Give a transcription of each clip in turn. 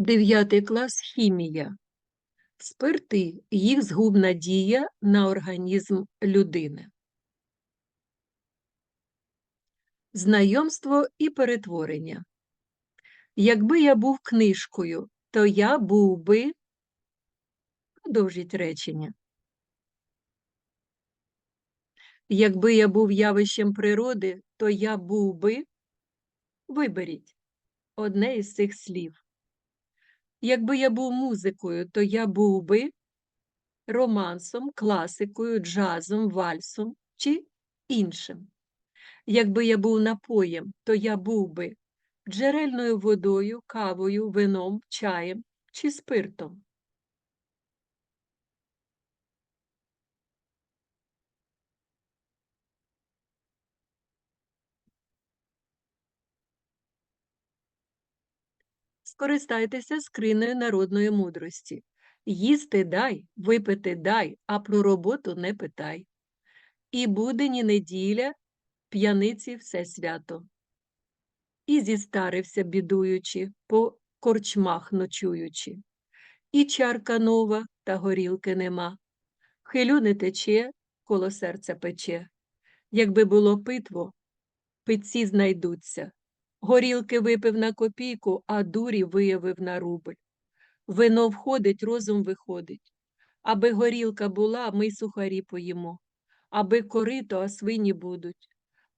Дев'ятий клас хімія. Спирти їх згубна дія на організм людини. Знайомство і перетворення. Якби я був книжкою, то я був би. Продовжіть речення. Якби я був явищем природи, то я був би. Виберіть одне із цих слів. Якби я був музикою, то я був би романсом, класикою, джазом, вальсом чи іншим. Якби я був напоєм, то я був би джерельною водою, кавою, вином, чаєм чи спиртом. Скористайтеся скринею народної мудрості. Їсти дай, випити дай, а про роботу не питай. І буде ні неділя, п'яниці все свято. І зістарився, бідуючи, по корчмах ночуючи. І чарка нова, та горілки нема. Хилю не тече, коло серця пече. Якби було питво, питці знайдуться. Горілки випив на копійку, а дурі виявив на рубль. Вино входить, розум виходить. Аби горілка була, ми сухарі поїмо, аби корито, а свині будуть.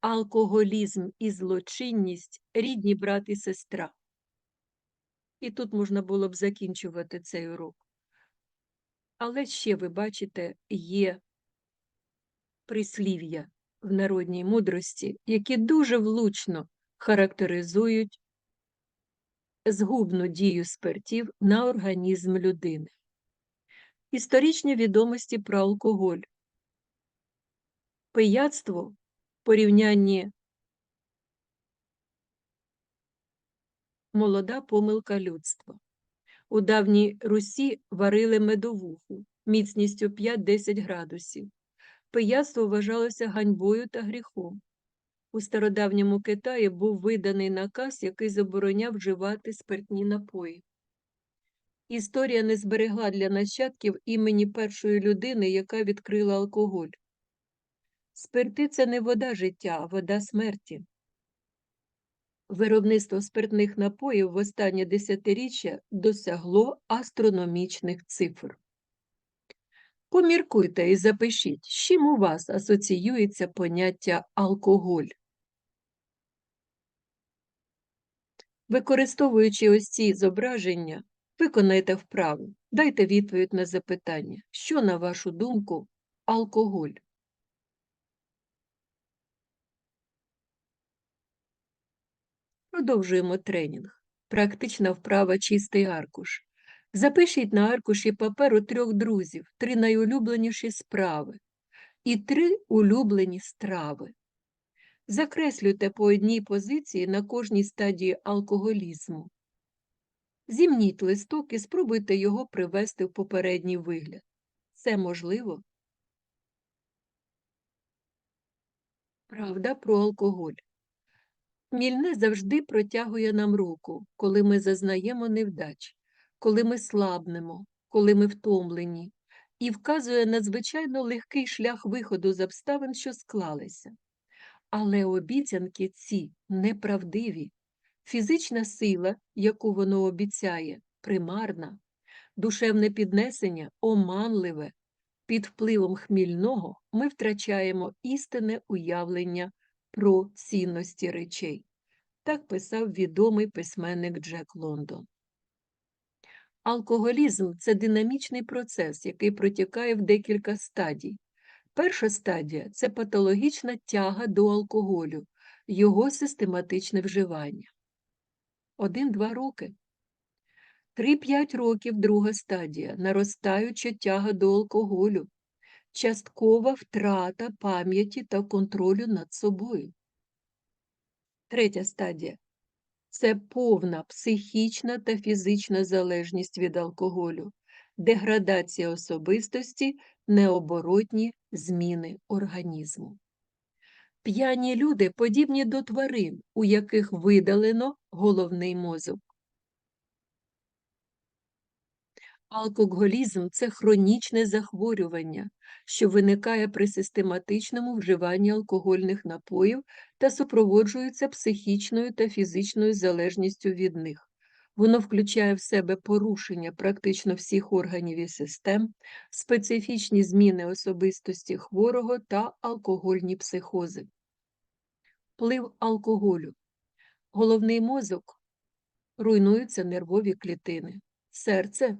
Алкоголізм і злочинність рідні брат і сестра. І тут можна було б закінчувати цей урок. Але ще, ви бачите, є прислів'я в народній мудрості, які дуже влучно характеризують згубну дію спиртів на організм людини. Історичні відомості про алкоголь. Пияцтво в порівнянні молода помилка людства. У давній Русі варили медовуху міцністю 5-10 градусів. Пияцтво вважалося ганьбою та гріхом. У стародавньому Китаї був виданий наказ, який забороняв вживати спиртні напої. Історія не зберегла для нащадків імені першої людини, яка відкрила алкоголь. Спирти це не вода життя, а вода смерті. Виробництво спиртних напоїв в останнє десятиріччя досягло астрономічних цифр. Поміркуйте і запишіть, з чим у вас асоціюється поняття алкоголь. Використовуючи ось ці зображення, виконайте вправу, дайте відповідь на запитання, що, на вашу думку, алкоголь. Продовжуємо тренінг. Практична вправа чистий аркуш. Запишіть на аркуші паперу трьох друзів, три найулюбленіші справи і три улюблені страви. Закреслюйте по одній позиції на кожній стадії алкоголізму. Зімніть листок і спробуйте його привести в попередній вигляд. Це можливо? Правда про алкоголь. Мільне завжди протягує нам руку, коли ми зазнаємо невдач, коли ми слабнемо, коли ми втомлені, і вказує надзвичайно легкий шлях виходу з обставин, що склалися. Але обіцянки ці неправдиві. Фізична сила, яку воно обіцяє, примарна, душевне піднесення оманливе. Під впливом хмільного ми втрачаємо істинне уявлення про цінності речей. Так писав відомий письменник Джек Лондон. Алкоголізм це динамічний процес, який протікає в декілька стадій. Перша стадія це патологічна тяга до алкоголю, його систематичне вживання. Один-два роки. 3-5 років друга стадія наростаюча тяга до алкоголю, часткова втрата пам'яті та контролю над собою. Третя стадія це повна психічна та фізична залежність від алкоголю, деградація особистості, необоротні зміни організму. П'яні люди подібні до тварин, у яких видалено головний мозок. Алкоголізм це хронічне захворювання, що виникає при систематичному вживанні алкогольних напоїв та супроводжується психічною та фізичною залежністю від них. Воно включає в себе порушення практично всіх органів і систем, специфічні зміни особистості хворого та алкогольні психози. Вплив алкоголю. Головний мозок. Руйнуються нервові клітини, серце.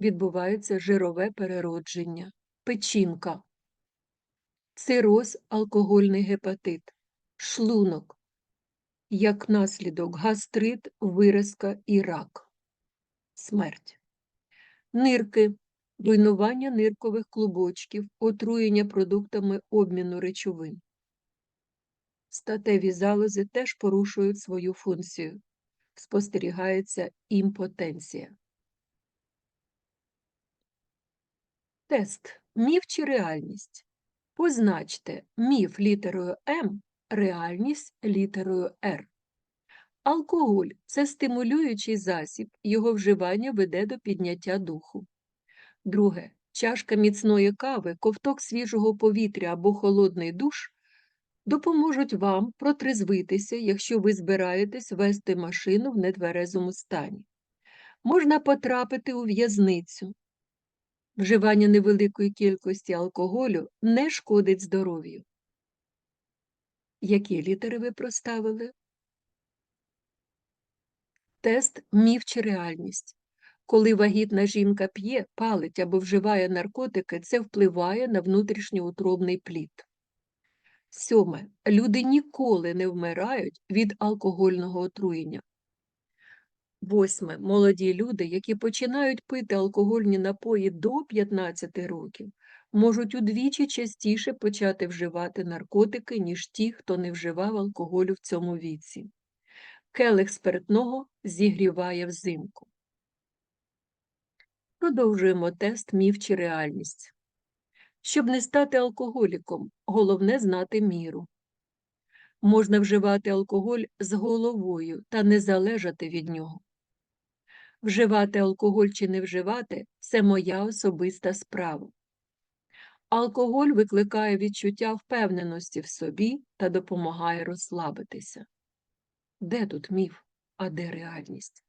Відбувається жирове переродження, печінка, цироз, алкогольний гепатит, шлунок, як наслідок гастрит, виразка і рак, смерть, нирки, руйнування ниркових клубочків, отруєння продуктами обміну речовин. Статеві залози теж порушують свою функцію. Спостерігається імпотенція. Тест міф чи реальність. Позначте міф літерою М, реальність літерою Р. Алкоголь це стимулюючий засіб, його вживання веде до підняття духу. Друге. Чашка міцної кави, ковток свіжого повітря або холодний душ допоможуть вам протрезвитися, якщо ви збираєтесь вести машину в нетверезому стані. Можна потрапити у в'язницю, Вживання невеликої кількості алкоголю не шкодить здоров'ю. Які літери ви проставили? Тест міф чи реальність. Коли вагітна жінка п'є, палить або вживає наркотики, це впливає на внутрішньоутробний плід. Сьоме. Люди ніколи не вмирають від алкогольного отруєння. Восьме. Молоді люди, які починають пити алкогольні напої до 15 років, можуть удвічі частіше почати вживати наркотики, ніж ті, хто не вживав алкоголю в цьому віці. Келих спиртного зігріває взимку. Продовжуємо тест міф чи реальність. Щоб не стати алкоголіком, головне знати міру. Можна вживати алкоголь з головою та не залежати від нього. Вживати алкоголь чи не вживати це моя особиста справа. Алкоголь викликає відчуття впевненості в собі та допомагає розслабитися. Де тут міф, а де реальність?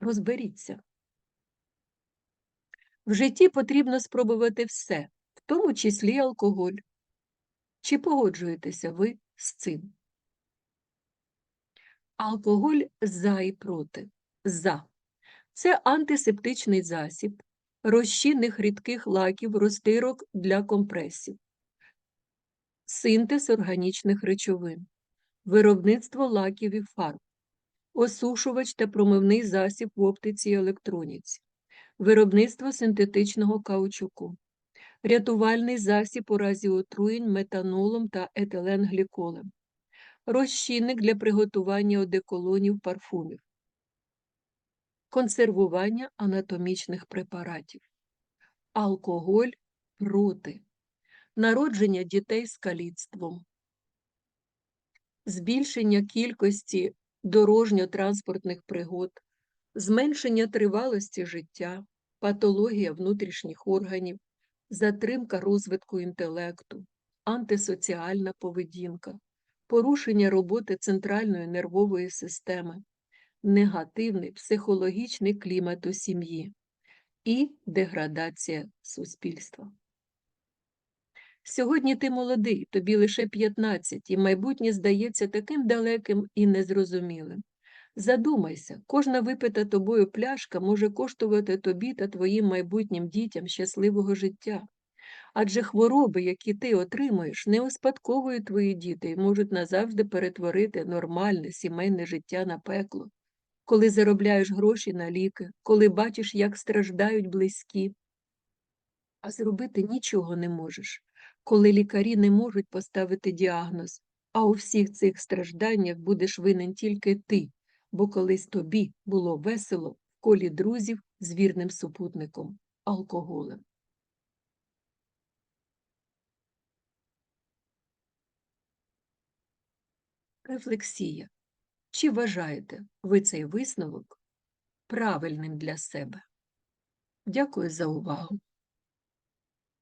Розберіться. В житті потрібно спробувати все, в тому числі алкоголь. Чи погоджуєтеся ви з цим? Алкоголь за і проти за. Це антисептичний засіб, розчинних рідких лаків, розтирок для компресів, синтез органічних речовин, виробництво лаків і фарб, осушувач та промивний засіб в оптиці і електроніці, виробництво синтетичного каучуку, рятувальний засіб у разі отруєнь метанолом та етиленгліколем, розчинник для приготування одеколонів парфумів консервування анатомічних препаратів, алкоголь проти, народження дітей з каліцтвом, збільшення кількості дорожньо-транспортних пригод, зменшення тривалості життя, патологія внутрішніх органів, затримка розвитку інтелекту, антисоціальна поведінка, порушення роботи центральної нервової системи негативний психологічний клімат у сім'ї і деградація суспільства. Сьогодні ти молодий, тобі лише 15, і майбутнє здається таким далеким і незрозумілим. Задумайся, кожна випита тобою пляшка може коштувати тобі та твоїм майбутнім дітям щасливого життя. Адже хвороби, які ти отримуєш, не успадковують твої діти і можуть назавжди перетворити нормальне сімейне життя на пекло коли заробляєш гроші на ліки, коли бачиш, як страждають близькі, а зробити нічого не можеш, коли лікарі не можуть поставити діагноз, а у всіх цих стражданнях будеш винен тільки ти, бо колись тобі було весело в колі друзів з вірним супутником алкоголем. Рефлексія. Чи вважаєте ви цей висновок правильним для себе? Дякую за увагу.